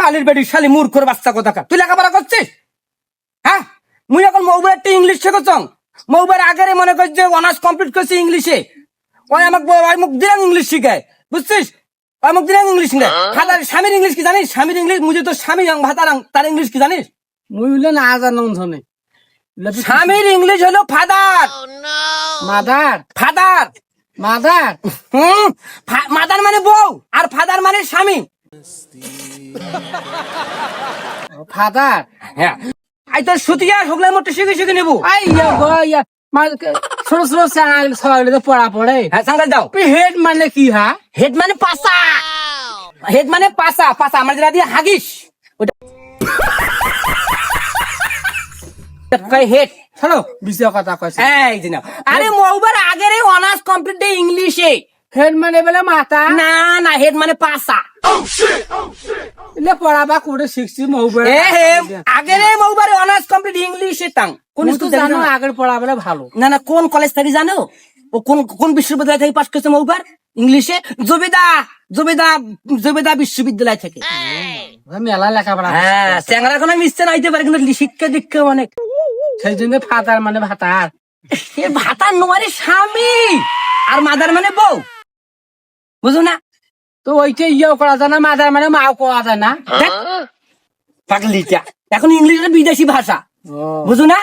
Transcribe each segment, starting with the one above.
শালির বেটি শালি মূর্খর বাচ্চা কথা তুই লেখাপড়া করছিস? হ্যাঁ? মুই এখন মৌবার ইংলিশ শেখছং মৌবার আগেরে মনে করছি যে অনার্স কমপ্লিট করছি ইংলিশে। ওই আমাকে ওই মুখ দিলাম ইংলিশ শিখায়। বুঝছিস? ওই মুখ দিলাম ইংলিশ শিখায়। ফাদার স্বামীর ইংলিশ কি জানিস? স্বামীর ইংলিশ মুঝে তো স্বামী রং ভাতারাং তার ইংলিশ কি জানিস? মুই হইলে না জানো ধনে। স্বামীর ইংলিশ হলো ফাদার। মাদার। ফাদার। মাদার? হুম? মাদার মানে বউ আর ফাদার মানে স্বামী। ফাদার হ্যাঁ। আই তোর সুতিয়া সকলে মোটে শিখে শিখে নেব। আই ইয়া গো ইয়া। ছোট ছোট চ্যানেল সবাই পড়া পড়ে। হ্যাঁ সাংবাদ দাও। হেড মানে কি হা? হেড মানে পাসা। হেড মানে পাসা পাসা আমার যেটা দিয়ে হাগিস। ওটা কয় হেড? শোনো বিষয় কথা কইছে। এই যে নাও। আরে মৌবার আগের অনার্স কমপ্লিট ইংলিশে হেড মানে বলে মাতা? না না হেড মানে পাসা। এলে পড়াবা করে শিখছি মৌবে এ হে আগের মৌবার অনার্স কমপ্লিট ইংলিশে তাং কোন স্কুল জানো? আগের ভালো। না না কোন কলেজ থেকে জানো? ও কোন কোন বিশ্ববিদ্যালয় থেকে পাস করছে মৌবার ইংলিশে জবেদা জবেদা জবেদা বিশ্ববিদ্যালয় থেকে। মেলা লেখাপড়া হ্যাঁ স্যাংরা কোনো মিশতে না পারে কিন্তু শিক্ষা দীক্ষা অনেক। সেই জন্য ফাদার মানে ভাতার এ ভাতার নোয়ারে স্বামী! আর মাদার মানে বউ বুঝো না তো ওইটা ইয়েও করা যায় না মাদার মানে মাও করা যায় না। দেখ, পাগলিটা। এখন ইংলিশ বিদেশি ভাষা বুঝো না?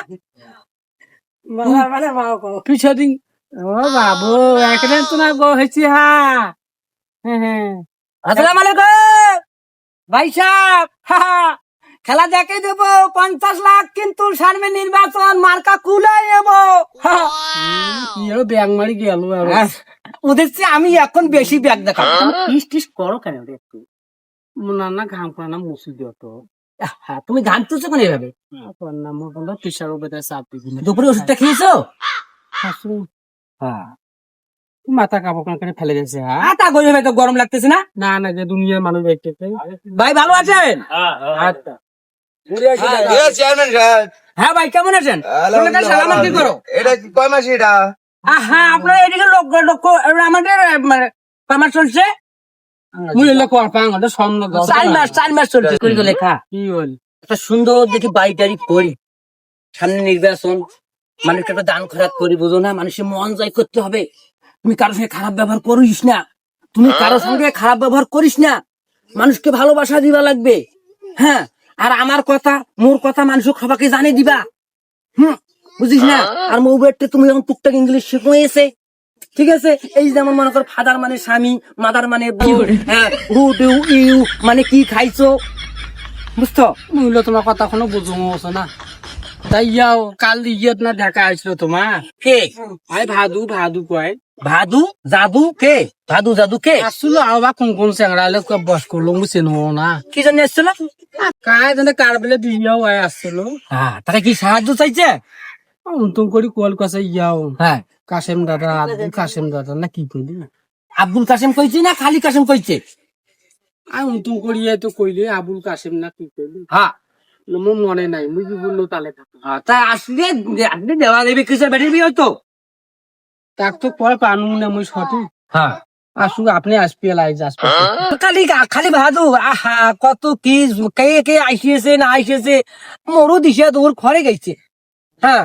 মাদার মানে মাও করা পিছন দিন ও বাবু একদিন তো না গো হয়েছি হা। হ্যাঁ হ্যাঁ। আসসালাম আলাইকুম। ভাই সাহেব হা, খেলা দেখে দেবো পঞ্চাশ লাখ কিন্তু সামনে নির্বাচন মার্কা কুলাই নেব। কি মারি গেল ওদের চেয়ে আমি এখন বেশি ব্যাগ দেখাবো। টিস টিস করো কেন রে একটু? না না ঘাম করে না মুসি দিও তো। হ্যাঁ তুমি গান তুলছো কেন এভাবে? উপরে চাপ দিবি দুপুরে ওষুধটা খেয়েছো? হ্যাঁ। মাথা কাপড় কানে ফেলে গেছে হ্যাঁ। আতা গরম তো গরম লাগতেছে না? না না যে দুনিয়ার মানুষ দেখতেছে। ভাই ভালো আছেন? আচ্ছা। চেয়ারম্যান সাহেব হ্যাঁ ভাই কেমন আছেন? তোমাকে সালামাতি করো। এটা কয় মাস এটা? হ্যাঁ আপনার এদিকে লোক লোক আমাদের মানে চলছে? মুই এলে কর পাং ওটা সামনে সুন্দর দেখি করি। নির্বাচন মানুষকে একটা দান খরাত করি বুঝো না? মানুষের মন জয় করতে হবে। তুমি কারোর সঙ্গে খারাপ ব্যবহার করিস না। তুমি কারোর সঙ্গে খারাপ ব্যবহার করিস না। মানুষকে ভালোবাসা দিবা লাগবে। হ্যাঁ? আর আমার কথা মোর কথা মানুষ সবাইকে জানিয়ে দিবা। হুম বুঝিস না? আর মোবাইলটা তুমি যখন টুকটাক ইংলিশ শিখো এসে। ঠিক আছে? এই যেমন মনে কর ফাদার মানে স্বামী মাদার মানে হ্যাঁ হু ডু ইউ মানে কি খাইছো? বুঝছ? মুইলে তোমার কথা কোনো বুঝব আছে না। তাই ইয়াও কাল ইয়েত না ঢাকা আসলো তোমার। কে? আই ভাদু ভাদু কয়। ভাদু জাদু কে? ভাদু জাদু কে? আসলো আর বা কোন কোন এলে বস করল মুছে নেব না। কি জন্য এসেছিল কায় জানে কার বেলে দিয়াও আয় আসছিল। হ্যাঁ তাকে কি সাহায্য চাইছে? করি কল কাছে ইয়াও। হ্যাঁ। কাশেম দাদা আব্দুল কাশেম দাদা না কি কইলি আব্দুল কাসেম কইছে না খালি কাসেম কইছে? আই উন্তম করি এই তো কইলি আবুল কাশেম না কি কইলি? হ্যাঁ। মনে নাই মুই কি বলল তালে হ্যাঁ, তা আসলে আপনি দেওয়া দেবে কিসের বিয়ে হতো তাক তো কয় পানু না মুই সঠিক হ্যাঁ আসু আপনি আসপি লাইজ আসপি খালি খালি ভাদু আহা কত কি কে কে আইসিয়েছে না আইসিয়েছে মরু দিছে তোর ঘরে গেছে। হ্যাঁ